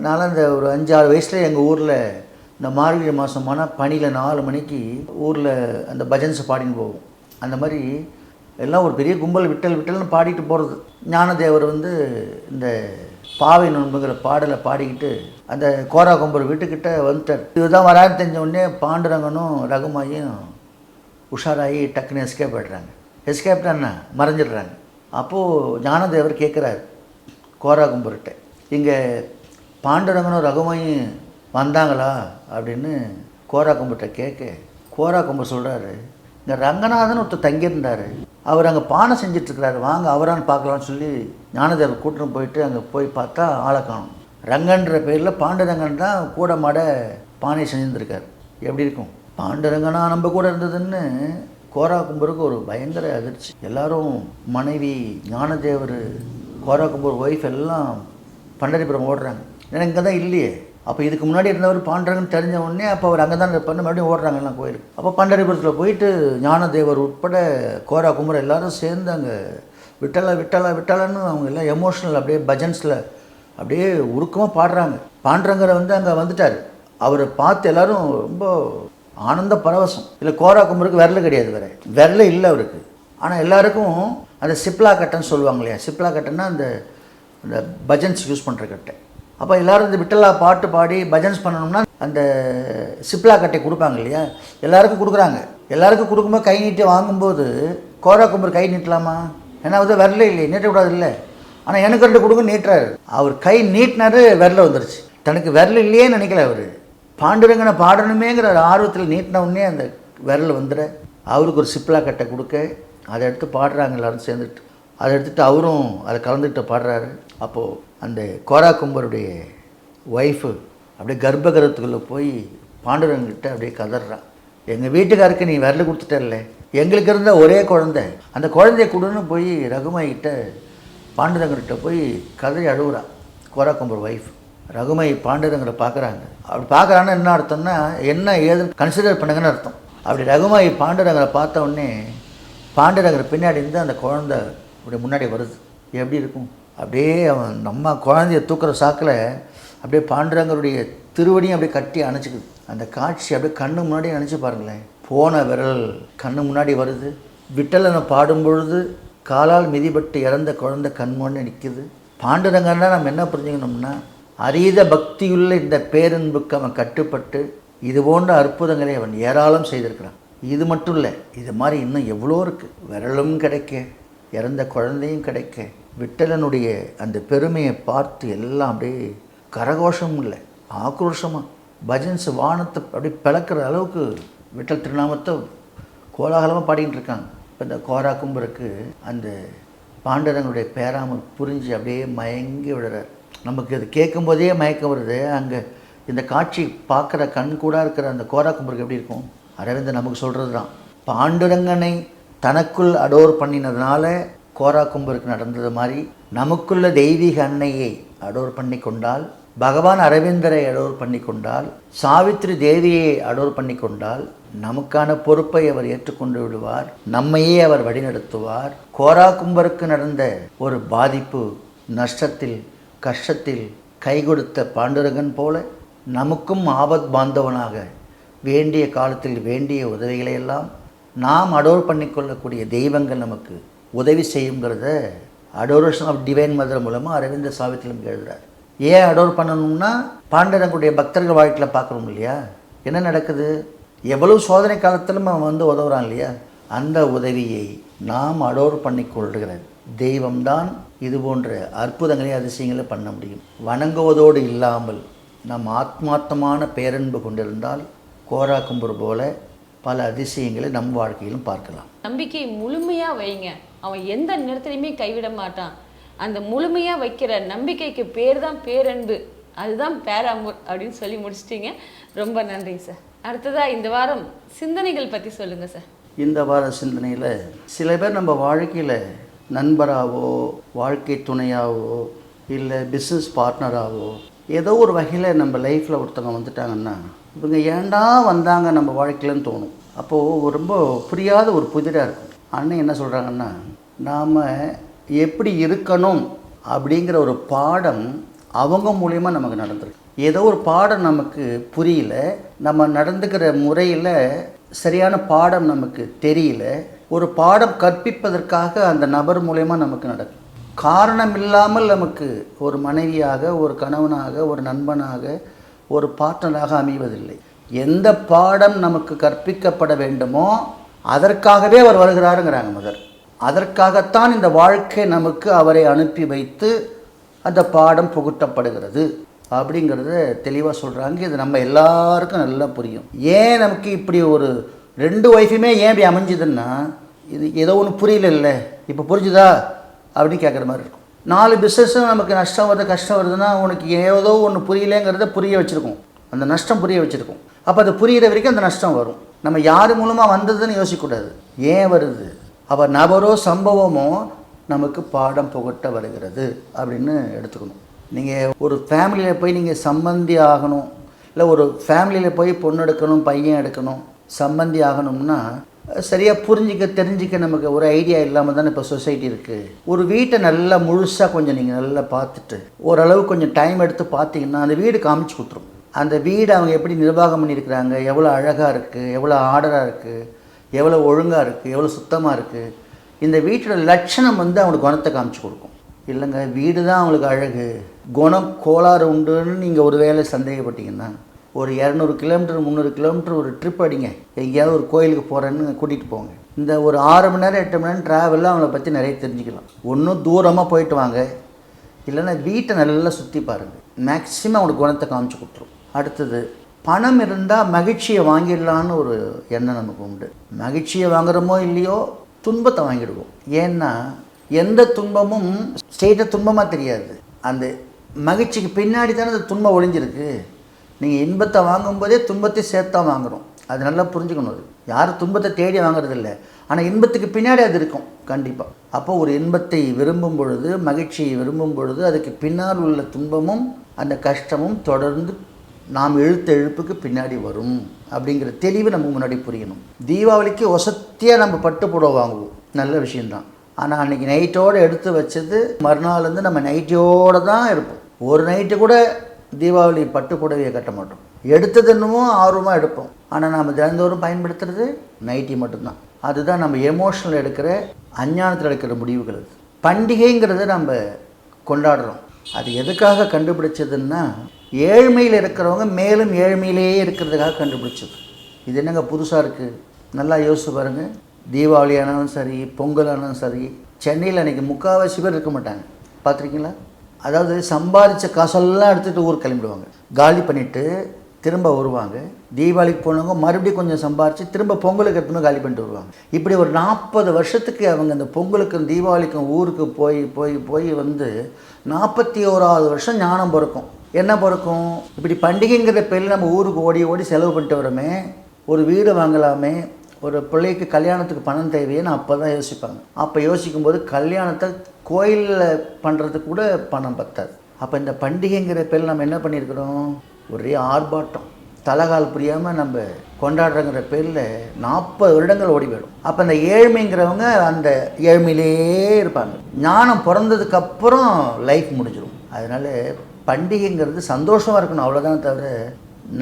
நான் அந்த இந்த ஒரு அஞ்சாறு வயசில் எங்கள் ஊரில் இந்த மார்கழி மாதமான பனியில் நாலு மணிக்கு ஊரில் அந்த பஜன்ஸ் பாடின்னு போவோம். அந்த மாதிரி எல்லாம் ஒரு பெரிய கும்பல் விட்டல் விட்டல்னு பாடிட்டு போகிறது ஞானதேவர் வந்து இந்த பாவை நண்புங்கிற பாடலை பாடிக்கிட்டு அந்த கோரா கொம்பர் வீட்டுக்கிட்ட வந்துட்டார். இதுதான் வரான்னு தெரிஞ்ச உடனே பாண்டுரங்கனும் ரகுமாயும் உஷாராகி டக்குன்னு எஸ்கேப் ஆகிடுறாங்க எஸ்கேப்னா என்ன? மறைஞ்சிடுறாங்க. அப்போது ஞானதேவர் கேட்குறாரு கோரா கும்பர்கிட்ட இங்கே பாண்டரங்கனும் ரகுமையும் வந்தாங்களா? அப்படின்னு கோரா கும்பர்கிட்ட கேட்க கோரா கும்பர் சொல்கிறாரு இங்கே ரங்கநாதன் ஒருத்தர் தங்கியிருந்தார். அவர் அங்கே பானை செஞ்சிட்ருக்கிறாரு. வாங்க அவரான்னு பார்க்கலாம்னு சொல்லி ஞானதேவர் கூட்டின்னு போயிட்டு அங்கே போய் பார்த்தா ஆளை காணும். ரங்கன்ற பேரில் பாண்டரங்கன் தான் கூட மாட பானை செஞ்சுருந்துருக்கார். எப்படி இருக்கும்? பாண்டரங்கனா நம்ம கூட இருந்ததுன்னு கோரா கும்பருக்கு ஒரு பயங்கர அதிர்ச்சி. எல்லாரும் மனைவி ஞானதேவர் கோரா கும்பர் ஒய்ஃப் எல்லாம் பண்டரிபுரம் ஓடுறாங்க. ஏன்னா இங்கே தான் இல்லையே. அப்போ இதுக்கு முன்னாடி இருந்தவர் பாண்டுறங்கன்னு தெரிஞ்ச உடனே அப்போ அவர் அங்கே தான் இருப்பார் மறுபடியும் ஓடுறாங்க எல்லாம் கோயிலுக்கு. அப்போ பண்டரிபுரத்தில் போயிட்டு ஞானதேவர் உட்பட கோரா கும்பர் எல்லாரும் சேர்ந்து அங்கே விட்டலா விட்டலா விட்டலான்னு அவங்க எல்லாம் எமோஷனல் அப்படியே பஜன்ஸில் அப்படியே உருக்கமாக பாடுறாங்க. பாண்டுறங்கிற வந்து அங்கே வந்துட்டார். அவரை பார்த்து எல்லாரும் ரொம்ப ஆனந்த பரவசம். இல்லை கோரா கும்பருக்கு விரல் கிடையாது வேற. விரல இல்லை அவருக்கு. ஆனால் எல்லாருக்கும் அந்த சிப்லா கட்டைன்னு சொல்லுவாங்க இல்லையா? சிப்லா கட்டைன்னா அந்த அந்த பஜன்ஸ் யூஸ் பண்ணுற கட்டை. அப்போ எல்லோரும் இந்த விட்டலா பாட்டு பாடி பஜன்ஸ் பண்ணணும்னா அந்த சிப்லா கட்டை கொடுப்பாங்க இல்லையா? எல்லாருக்கும் கொடுக்குறாங்க. எல்லாருக்கும் கொடுக்கும்போது கை நீட்டி வாங்கும்போது கோரா கும்பர் கை நீட்டலாமா? ஏன்னா வந்து விரல இல்லையே நீட்டக்கூடாது இல்லை ஆனால் எனக்கு ரெண்டு கொடுக்க நீட்டுறாரு. அவர் கை நீட்டினாரு விரல வந்துருச்சு. தனக்கு விரல் இல்லையே நினைக்கல அவர். பாண்டுரங்கனை பாடணுமேங்கிற ஒரு ஆர்வத்தில் நீட்டின உடனே அந்த விரல் வந்துட அவருக்கு ஒரு சிப்லா கட்டை கொடுக்க அதை எடுத்து பாடுறாங்க எல்லாரும் சேர்ந்துட்டு. அதை எடுத்துட்டு அவரும் அதை கலந்துக்கிட்டு பாடுறாரு. அப்போது அந்த கோரா கும்பருடைய ஒய்ஃபு அப்படியே கர்ப்பகிரகத்துக்குள்ளே போய் பாண்டுரங்கிட்ட அப்படியே கதறான் எங்கள் வீட்டுக்காருக்கு நீ விரல் கொடுத்துட்டல எங்களுக்கு இருந்த ஒரே குழந்தை. அந்த குழந்தைய கொடுன்னு போய் ரகுமாய்கிட்ட பாண்டுரங்கிட்ட போய் கதறி அழுகுறா கோரா கும்பர் ஒய்ஃப் ரகுமை பாண்டுரங்கரை பார்க்குறாங்க அப்படி பார்க்குறான்னா என்ன அர்த்தம்னா என்ன ஏதுன்னு கன்சிடர் பண்ணுங்கன்னு அர்த்தம். அப்படி ரகுமாய் பாண்டுரங்கரை பார்த்த உடனே பாண்டுரங்கர் பின்னாடி இருந்து அந்த குழந்தை அப்படி முன்னாடி வருது. எப்படி இருக்கும்? அப்படியே அவன் நம்ம குழந்தைய தூக்குற சாக்கில் அப்படியே பாண்டுரங்கருடைய திருவடியும் அப்படியே கட்டி அணைச்சிக்குது. அந்த காட்சி அப்படியே கண்ணு முன்னாடி நினச்சி பாருங்களேன். போன விரல் கண்ணு முன்னாடி வருது. விட்டலனை பாடும் பொழுது காலால் மிதிபட்டு இறந்த குழந்தை கண் முன்னாடி நிற்கிது பாண்டுரங்கன்னா நம்ம என்ன புரிஞ்சுக்கணும்னா அரீத பக்தியுள்ள இந்த பேரன்புக்கு அவன் கட்டுப்பட்டு இது போன்ற அற்புதங்களை அவன் ஏராளம் செய்திருக்கிறான். இது மட்டும் இல்லை இது மாதிரி இன்னும் எவ்வளோ இருக்குது விரலும் கிடைக்க இறந்த குழந்தையும் கிடைக்க விட்டலனுடைய அந்த பெருமையை பார்த்து எல்லாம் அப்படியே கரகோஷமும் இல்லை ஆக்ரோஷமாக பஜன்ஸ் வானத்தை அப்படியே பிளக்கிற அளவுக்கு விட்டல் திருநாமத்தை கோலாகலமாக பாடிக்கிட்டு இருக்காங்க. இப்போ இந்த கோரா கும்பருக்கு அந்த பாண்டரங்களுடைய பேராமல் புரிஞ்சு அப்படியே மயங்கி விடுறார் நமக்கு அது கேட்கும்போதே மயக்கம் வருது. அங்கே இந்த காட்சி பார்க்குற கண் கூட இருக்கிற அந்த கோரா கும்பருக்கு எப்படி இருக்கும்? அரவிந்தர் நமக்கு சொல்கிறது தான் பாண்டுரங்கனை தனக்குள் அடோர் பண்ணினதுனால கோரா கும்பருக்கு நடந்தது மாதிரி நமக்குள்ள தெய்வீக அன்னையை அடோர் பண்ணி கொண்டால் பகவான் அரவிந்தரை அடோர் பண்ணி கொண்டால் சாவித்ரி தேவியை அடோர் பண்ணி கொண்டால் நமக்கான பொறுப்பை அவர் ஏற்றுக்கொண்டு விடுவார் நம்மையே அவர் வழிநடத்துவார். கோரா கும்பருக்கு நடந்த ஒரு பாதிப்பு நஷ்டத்தில் கஷ்டத்தில் கை கொடுத்த பாண்டுரங்கன் போல நமக்கும் ஆபத் பாந்தவனாக வேண்டிய காலத்தில் வேண்டிய உதவிகளை எல்லாம் நாம் அடோர் பண்ணிக்கொள்ளக்கூடிய தெய்வங்கள் நமக்கு உதவி செய்யுங்கிறத அடோரேஷன் ஆஃப் டிவைன் மதர் மூலமாக அரவிந்த சாவித்திரம் எழுதுறார் ஏன் அடோர் பண்ணணும்னா பாண்டரங்குடைய பக்தர்கள் வாழ்க்கையில் பார்க்குறோம் இல்லையா? என்ன நடக்குது? எவ்வளவு சோதனை காலத்திலும் அவன் வந்து உதவுறான் இல்லையா? அந்த உதவியை நாம் அடோர் பண்ணிக்கொள்கிற தெய்வம்தான் இது போன்ற அற்புதங்களை அதிசயங்களை பண்ண முடியும். வணங்குவதோடு இல்லாமல் நம் ஆத்மார்த்தமான பேரன்பு கொண்டிருந்தால் கோரா கும்பர் போல பல அதிசயங்களை நம் வாழ்க்கையிலும் பார்க்கலாம். நம்பிக்கையை முழுமையா வைங்க. அவன் எந்த நேரத்துலையுமே கைவிட மாட்டான். அந்த முழுமையா வைக்கிற நம்பிக்கைக்கு பேர் தான் பேரன்பு. அதுதான் பேராம்பூர் அப்படின்னு சொல்லி முடிச்சிட்டீங்க. ரொம்ப நன்றிங்க சார். அடுத்ததா இந்த வாரம் சிந்தனைகள் பத்தி சொல்லுங்க சார். இந்த வார சிந்தனையில் சில பேர் நம்ம வாழ்க்கையில் நண்பராகவோ வாழ்க்கை துணையாகவோ இல்லை பிஸ்னஸ் பார்ட்னராகவோ ஏதோ ஒரு வகையில் நம்ம லைஃப்பில் ஒருத்தவங்க வந்துட்டாங்கன்னா இவங்க ஏன்டா வந்தாங்க நம்ம வாழ்க்கையிலன்னு தோணும். அப்போது ரொம்ப புரியாத ஒரு புதிராக இருக்கும். அண்ணன் என்ன சொல்கிறாங்கன்னா நாம் எப்படி இருக்கணும்? அப்படிங்கிற ஒரு பாடம் அவங்க மூலயமா நமக்கு நடந்திருக்கு. ஏதோ ஒரு பாடம் நமக்கு புரியல. நம்ம நடந்துக்கிற முறையில் சரியான பாடம் நமக்கு தெரியல. ஒரு பாடம் கற்பிப்பதற்காக அந்த நபர் மூலயமா நமக்கு நடக்கும். காரணம் இல்லாமல் நமக்கு ஒரு மனைவியாக ஒரு கணவனாக ஒரு நண்பனாக ஒரு பார்ட்னராக அமைவதில்லை. எந்த பாடம் நமக்கு கற்பிக்கப்பட வேண்டுமோ அதற்காகவே அவர் வருகிறாருங்கிறாங்க முதல். அதற்காகத்தான் இந்த வாழ்க்கை நமக்கு அவரை அனுப்பி வைத்து அந்த பாடம் புகுட்டப்படுகிறது அப்படிங்கிறத தெளிவாக சொல்கிறாங்க இது நம்ம எல்லாருக்கும் நல்லா புரியும். ஏன் நமக்கு இப்படி ஒரு ரெண்டு ஒய்ஃபுமே ஏன் இப்படி அமைஞ்சுதுன்னா இது ஏதோ ஒன்று புரியல இப்போ புரிஞ்சுதா? அப்படின்னு கேட்குற மாதிரி இருக்கும். நாலு பிஸ்னஸும் நமக்கு நஷ்டம் வருது கஷ்டம் வருதுன்னா உனக்கு ஏதோ ஒன்று புரியலைங்கிறத புரிய வச்சுருக்கோம். அந்த நஷ்டம் புரிய வச்சுருக்கோம். அப்போ அது புரிகிற வரைக்கும் அந்த நஷ்டம் வரும். நம்ம யார் மூலமாக வந்ததுன்னு யோசிக்கக்கூடாது. ஏன் வருது? அப்போ நபரோ சம்பவமோ நமக்கு பாடம் புகட்ட வருகிறது அப்படின்னு எடுத்துக்கணும். நீங்கள் ஒரு ஃபேமிலியில் போய் நீங்கள் சம்பந்தி ஆகணும். இல்லை ஒரு ஃபேமிலியில் போய் பொண்ணு எடுக்கணும் பையன் எடுக்கணும் சம்பந்தி ஆகணும்னா சரியாக புரிஞ்சிக்க தெரிஞ்சிக்க நமக்கு ஒரு ஐடியா இல்லாமல் தானே இப்போ சொசைட்டி இருக்குது ஒரு வீட்டை நல்லா முழுசாக கொஞ்சம் நீங்கள் நல்லா பார்த்துட்டு ஓரளவு கொஞ்சம் டைம் எடுத்து பார்த்தீங்கன்னா அந்த வீடு காமிச்சு கொடுத்துரும். அந்த வீடு அவங்க எப்படி நிர்வாகம் பண்ணியிருக்கிறாங்க எவ்வளோ அழகாக இருக்குது எவ்வளோ ஆர்டராக இருக்குது எவ்வளோ ஒழுங்காக இருக்குது எவ்வளோ சுத்தமாக இருக்குது இந்த வீட்டோட லட்சணம் வந்து அவங்களுக்கு குணத்தை காமிச்சு கொடுக்கும். இல்லைங்க வீடு தான் அவங்களுக்கு அழகு. குணம் கோளாறு உண்டுன்னு நீங்கள் ஒரு வேளை சந்தேகப்பட்டீங்கன்னா ஒரு இரநூறு கிலோமீட்டர் முந்நூறு கிலோமீட்டர் ஒரு ட்ரிப் அடிங்க. எங்கேயாவது ஒரு கோயிலுக்கு போகிறேன்னு கூட்டிகிட்டு போங்க. இந்த ஒரு ஆறு மணி நேரம் எட்டு மணி நேரம் ட்ராவலில் அவங்கள பற்றி நிறைய தெரிஞ்சுக்கலாம். ஒன்றும் தூரமாக போயிட்டு வாங்க. இல்லைன்னா வீட்டை நல்லா சுற்றி பாருங்கள் மேக்ஸிமம் அவங்களுக்கு குணத்தை காமிச்சு கொடுத்துரும். அடுத்தது பணம் இருந்தால் மகிழ்ச்சியை வாங்கிடலான்னு ஒரு எண்ணம் நமக்கு உண்டு. மகிழ்ச்சியை வாங்குறோமோ இல்லையோ துன்பத்தை வாங்கிடுவோம். ஏன்னா எந்த துன்பமும் செய்த துன்பமாக தெரியாது. அந்த மகிழ்ச்சிக்கு பின்னாடி தானே அந்த துன்பம் ஒளிஞ்சிருக்கு. நீங்கள் இன்பத்தை வாங்கும்போதே துன்பத்தை சேர்த்தா வாங்குறோம். அது நல்லா புரிஞ்சுக்கணும் அது. யாரும் துன்பத்தை தேடி வாங்குறதில்ல. ஆனால் இன்பத்துக்கு பின்னாடி அது இருக்கும். கண்டிப்பாக அப்போ ஒரு இன்பத்தை விரும்பும் பொழுது மகிழ்ச்சியை விரும்பும் பொழுது அதுக்கு பின்னால் உள்ள துன்பமும் அந்த கஷ்டமும் தொடர்ந்து நாம் எழுத்த எழுப்புக்கு பின்னாடி வரும். அப்படிங்கிற தெளிவு நம்ம முன்னாடி புரியணும். தீபாவளிக்கு ஒசத்தியாக நம்ம பட்டு புடவை வாங்குவோம். நல்ல விஷயந்தான் ஆனால் அன்றைக்கி நைட்டோடு எடுத்து வச்சது மறுநாள் வந்து நம்ம நைட்டியோடு தான் இருப்போம். ஒரு நைட்டு கூட தீபாவளி பட்டு புடவையை கட்ட மாட்டோம். எடுத்தது என்னமோ ஆர்வமாக எடுப்போம். ஆனால் நாம் தினந்தோறும் பயன்படுத்துறது நைட்டி மட்டும்தான். அதுதான் நம்ம எமோஷனல் எடுக்கிற அஞ்ஞானத்தில் எடுக்கிற முடிவுகள் அது. பண்டிகைங்கிறத நம்ம கொண்டாடுறோம். அது எதுக்காக கண்டுபிடிச்சதுன்னா ஏழ்மையில் இருக்கிறவங்க மேலும் ஏழ்மையிலேயே இருக்கிறதுக்காக கண்டுபிடிச்சது. இது என்னங்க புதுசாக இருக்குது நல்லா யோசிச்சு பாருங்கள் தீபாவளி ஆனாலும் சரி பொங்கல் ஆனாலும் சரி சென்னையில் அன்றைக்கி முக்கால்வாசி பேர் இருக்க மாட்டாங்க. பார்த்துருக்கீங்களா? அதாவது சம்பாதிச்ச காசெல்லாம் எடுத்துகிட்டு ஊர் கிளம்பிடுவாங்க. காலி பண்ணிவிட்டு திரும்ப வருவாங்க. தீபாவளிக்கு போனவங்க மறுபடியும் கொஞ்சம் சம்பாரித்து திரும்ப பொங்கலுக்கு எடுத்துனா காலி பண்ணிட்டு வருவாங்க. இப்படி ஒரு நாற்பது வருஷத்துக்கு அவங்க அந்த பொங்கலுக்கும் தீபாவளிக்கும் ஊருக்கு போய் போய் போய் வந்து நாற்பத்தி ஓராவது வருஷம் ஞானம் பிறக்கும். என்ன பிறக்கும்? இப்படி பண்டிகைங்கிற பேரில் நம்ம ஊருக்கு ஓடி ஓடி செலவு பண்ணிட்டு வரோமே ஒரு வீடு வாங்கலாமே. ஒரு பிள்ளைக்கு கல்யாணத்துக்கு பணம் தேவைன்னு அப்போ தான் யோசிப்பாங்க. அப்போ யோசிக்கும்போது கல்யாணத்தை கோயிலில் பண்ணுறதுக்கு கூட பணம் பத்தாது. அப்போ இந்த பண்டிகைங்கிற பேரில் நம்ம என்ன பண்ணியிருக்கிறோம்? ஒரே ஆர்ப்பாட்டம். தலைகால் புரியாமல் நம்ம கொண்டாடுறங்கிற பேரில் நாற்பது வருடங்கள் ஓடி போயிடும். அப்போ அந்த ஏழ்மைங்கிறவங்க அந்த ஏழ்மையிலேயே இருப்பாங்க. ஞானம் பிறந்ததுக்கப்புறம் லைஃப் முடிஞ்சிடும் அதனால் பண்டிகைங்கிறது சந்தோஷமாக இருக்கணும் அவ்வளோதான் தவிர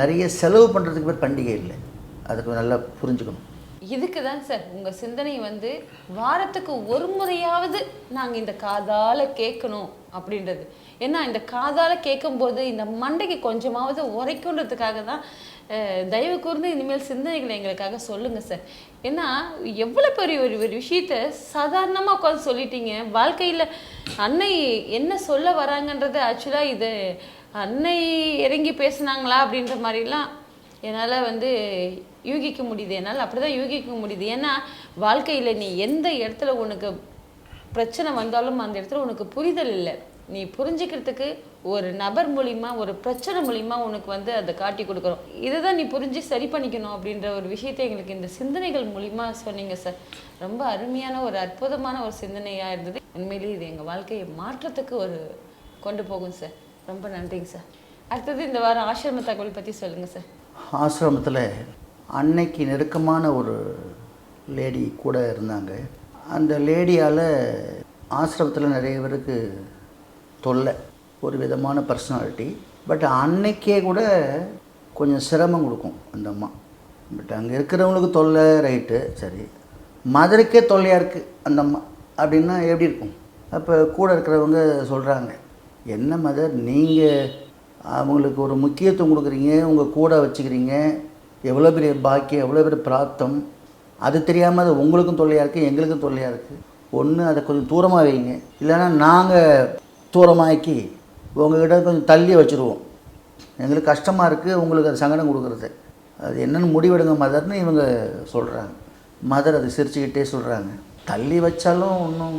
நிறைய செலவு பண்ணுறதுக்கு பேர் பண்டிகை இல்லை. அதுக்கு நல்லா புரிஞ்சுக்கணும். இதுக்கு தான் சார் உங்க சிந்தனை வந்து வாரத்துக்கு ஒரு முறையாவது நாங்கள் இந்த காதால் கேட்கணும் அப்படின்றது. ஏன்னா இந்த காதால் கேட்கும்போது இந்த மண்டைக்கு கொஞ்சமாவது உரைக்குன்றதுக்காக தான் தயவு கூர்ந்து இனிமேல் சிந்தனைகளை எங்களுக்காக சொல்லுங்கள் சார். ஏன்னா எவ்வளோ பெரிய ஒரு ஒரு விஷயத்த சாதாரணமாக உட்காந்து சொல்லிட்டீங்க. வாழ்க்கையில் அன்னை என்ன சொல்ல வராங்கன்றது ஆக்சுவலாக இது அன்னை இறங்கி பேசுனாங்களா அப்படின்ற மாதிரிலாம் என்னால் வந்து யூகிக்க முடியுது. என்னால் அப்படி தான் யூகிக்க முடியுது. ஏன்னா வாழ்க்கையில் நீ எந்த இடத்துல உனக்கு பிரச்சனை வந்தாலும் அந்த இடத்துல உனக்கு புரிதல் இல்லை. நீ புரிஞ்சுக்கிறதுக்கு ஒரு நபர் மூலிமா ஒரு பிரச்சனை மூலிமா உனக்கு வந்து அதை காட்டி கொடுக்குறோம் இதை தான் நீ புரிஞ்சு சரி பண்ணிக்கணும் அப்படின்ற ஒரு விஷயத்தை எங்களுக்கு இந்த சிந்தனைகள் மூலிமா சொன்னீங்க சார். ரொம்ப அருமையான ஒரு அற்புதமான ஒரு சிந்தனையாக இருந்தது. உண்மையிலேயே இது எங்கள் வாழ்க்கையை மாற்றத்துக்கு ஒரு கொண்டு போகும் சார். ரொம்ப நன்றிங்க சார். அடுத்தது இந்த வாரம் ஆசிரம தகவல் பற்றி சொல்லுங்கள் சார். ஆசிரமத்தில் அன்னைக்கு நெருக்கமான ஒரு லேடி கூட இருந்தாங்க. அந்த லேடியால் ஆசிரமத்தில் நிறைய பேருக்கு தொல்லை ஒரு விதமான பர்சனாலிட்டி பட் அன்னைக்கே கூட கொஞ்சம் சிரமம் கொடுக்கும் அந்த அம்மா. பட் அங்கே இருக்கிறவங்களுக்கு தொல்லை ரைட்டு சரி. மதுரைக்கே தொல்லையாக இருக்குது அந்த அம்மா. அப்படின்னா எப்படி இருக்கும்? அப்போ கூட இருக்கிறவங்க சொல்கிறாங்க என்ன மதர் நீங்கள் அவங்களுக்கு ஒரு முக்கியத்துவம் கொடுக்குறீங்க உங்கள் கூட வச்சுக்கிறீங்க எவ்வளோ பெரிய பாக்கியம் எவ்வளோ பெரிய பிராப்தம் அது தெரியாமல் அது உங்களுக்கும் தொல்லையாக இருக்குது எங்களுக்கும் தொல்லையாக இருக்குது ஒன்று அதை கொஞ்சம் தூரமாக வைங்க. இல்லைன்னா நாங்கள் தூரமாக்கி உங்கள்கிட்ட கொஞ்சம் தள்ளி வச்சுருவோம். எங்களுக்கு கஷ்டமாக இருக்குது உங்களுக்கு அது சங்கடம் கொடுக்குறது. அது என்னென்னு முடிவெடுங்க மதர்னு இவங்க சொல்கிறாங்க மதர் அது சிரிச்சுக்கிட்டே சொல்கிறாங்க தள்ளி வச்சாலும் ஒன்றும்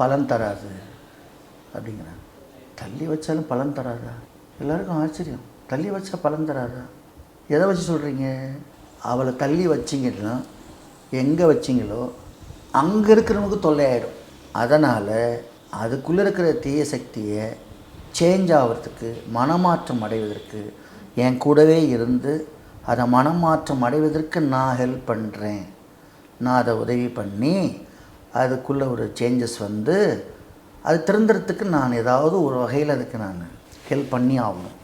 பலன் தராது அப்படிங்கிறாங்க. தள்ளி வச்சாலும் பலன் தராதா? எல்லாருக்கும் ஆச்சரியம். தள்ளி வச்சா பலன் தராதா? எதை வச்சு சொல்கிறீங்க அவளை தள்ளி வச்சிங்கன்னா எங்கே வச்சிங்களோ அங்கே இருக்கிறவனுக்கு தொல்லையாயிடும். அதனால் அதுக்குள்ளே இருக்கிற தீய சக்தியை சேஞ்ச் ஆகிறதுக்கு மனமாற்றம் அடைவதற்கு என் கூடவே இருந்து அதை மனமாற்றம் அடைவதற்கு நான் ஹெல்ப் பண்ணுறேன் நான் அதை உதவி பண்ணி அதுக்குள்ளே ஒரு சேஞ்சஸ் வந்து அது திறந்துறதுக்கு நான் ஏதாவது ஒரு வகையில் அதுக்கு நான் ஹெல்ப் பண்ணி ஆகணும்.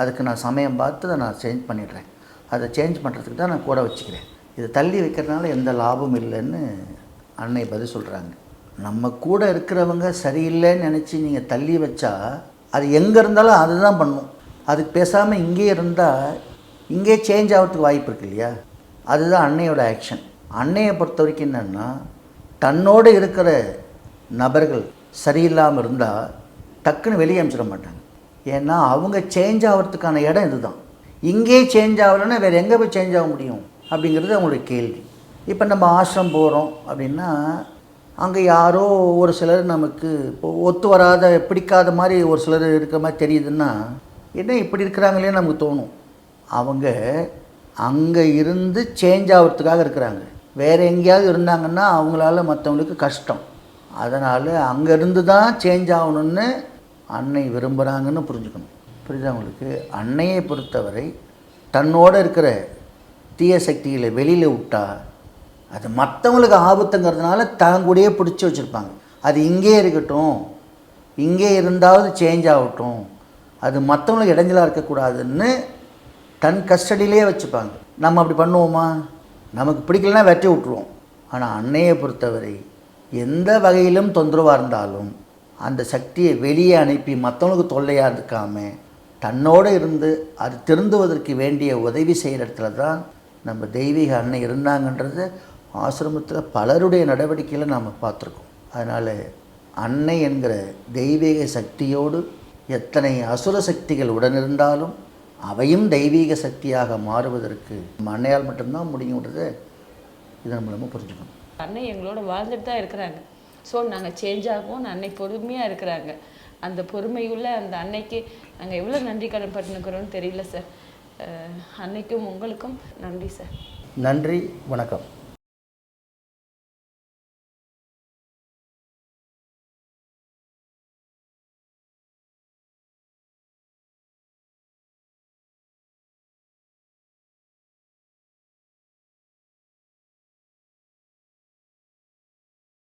அதுக்கு நான் சமயம் பார்த்து அதை நான் சேஞ்ச் பண்ணிடுறேன். அதை சேஞ்ச் பண்ணுறதுக்கு தான் நான் கூட வச்சுக்கிறேன். இதை தள்ளி வைக்கிறதுனால எந்த லாபம் இல்லைன்னு அன்னை பதில் சொல்கிறாங்க நம்ம கூட இருக்கிறவங்க சரியில்லைன்னு நினச்சி நீங்கள் தள்ளி வச்சா அது எங்கே இருந்தாலும் அதுதான் பண்ணும். அதுக்கு பேசாமல் இங்கே இருந்தால் இங்கே சேஞ்ச் ஆகிறதுக்கு வாய்ப்பு இருக்கு இல்லையா? அதுதான் அன்னையோட ஆக்ஷன் அன்னையை பொறுத்த வரைக்கும் என்னென்னா தன்னோடு இருக்கிற நபர்கள் சரியில்லாமல் இருந்தால் டக்குன்னு வெளியே அனுப்பிச்சிட மாட்டாங்க. ஏன்னா அவங்க சேஞ்ச் ஆகிறதுக்கான இடம் இதுதான். இங்கே சேஞ்ச் ஆகலைன்னா வேறு எங்கே போய் சேஞ்ச் ஆக முடியும்? அப்படிங்கிறது அவங்களுடைய கேள்வி. இப்போ நம்ம ஆசிரம் போகிறோம் அப்படின்னா அங்கே யாரோ ஒரு சிலர் நமக்கு இப்போ ஒத்து வராத பிடிக்காத மாதிரி ஒரு சிலர் இருக்கிற மாதிரி தெரியுதுன்னா என்ன இப்படி இருக்கிறாங்களே நமக்கு தோணும். அவங்க அங்கே இருந்து சேஞ்ச் ஆகிறதுக்காக இருக்கிறாங்க. வேறு எங்கேயாவது இருந்தாங்கன்னா அவங்களால மற்றவங்களுக்கு கஷ்டம். அதனால் அங்கேருந்து தான் சேஞ்ச் ஆகணும்னு அன்னை விரும்புகிறாங்கன்னு புரிஞ்சுக்கணும். புரியுதா உங்களுக்கு? அன்னையை பொறுத்தவரை தன்னோடு இருக்கிற தீய சக்திகளை வெளியில் விட்டா அது மற்றவங்களுக்கு ஆபத்துங்கிறதுனால தங்கூடயே பிடிச்சி வச்சுருப்பாங்க. அது இங்கே இருக்கட்டும் இங்கே இருந்தாவது சேஞ்ச் ஆகட்டும் அது மற்றவங்களுக்கு இடைஞ்சலாக இருக்கக்கூடாதுன்னு தன் கஸ்டடியிலே வச்சுப்பாங்க. நம்ம அப்படி பண்ணுவோமா? நமக்கு பிடிக்கலனா வெட்டி விட்ருவோம் ஆனால் அன்னையை பொறுத்தவரை எந்த வகையிலும் தொந்தரவாக இருந்தாலும் அந்த சக்தியை வெளியே அனுப்பி மற்றவங்களுக்கு தொல்லையாக இருக்காம தன்னோடு இருந்து அது திருந்துவதற்கு வேண்டிய உதவி செய்கிற இடத்துல தான் நம்ம தெய்வீக அன்னை இருந்தாங்கன்றது ஆசிரமத்தில் பலருடைய நடவடிக்கையில் நாம் பார்த்துருக்கோம். அதனால் அன்னை என்கிற தெய்வீக சக்தியோடு எத்தனை அசுர சக்திகள் உடனிருந்தாலும் அவையும் தெய்வீக சக்தியாக மாறுவதற்கு நம்ம அன்னையால் மட்டும்தான் முடியுன்றதை இதன் மூலமாக புரிஞ்சுக்கணும். அன்னை எங்களோட வாழ்ந்துட்டு தான் இருக்கிறாங்க. ஸோ நாங்கள் சேஞ்ச் ஆகும். அன்னை பொறுமையாக இருக்கிறாங்க. அந்த பொறுமையுள்ள அந்த அன்னைக்கு நாங்கள் எவ்வளோ நன்றி கடன் பட்டுனுக்கிறோன்னு தெரியல சார் அன்னைக்கும் உங்களுக்கும் நன்றி சார் நன்றி வணக்கம்.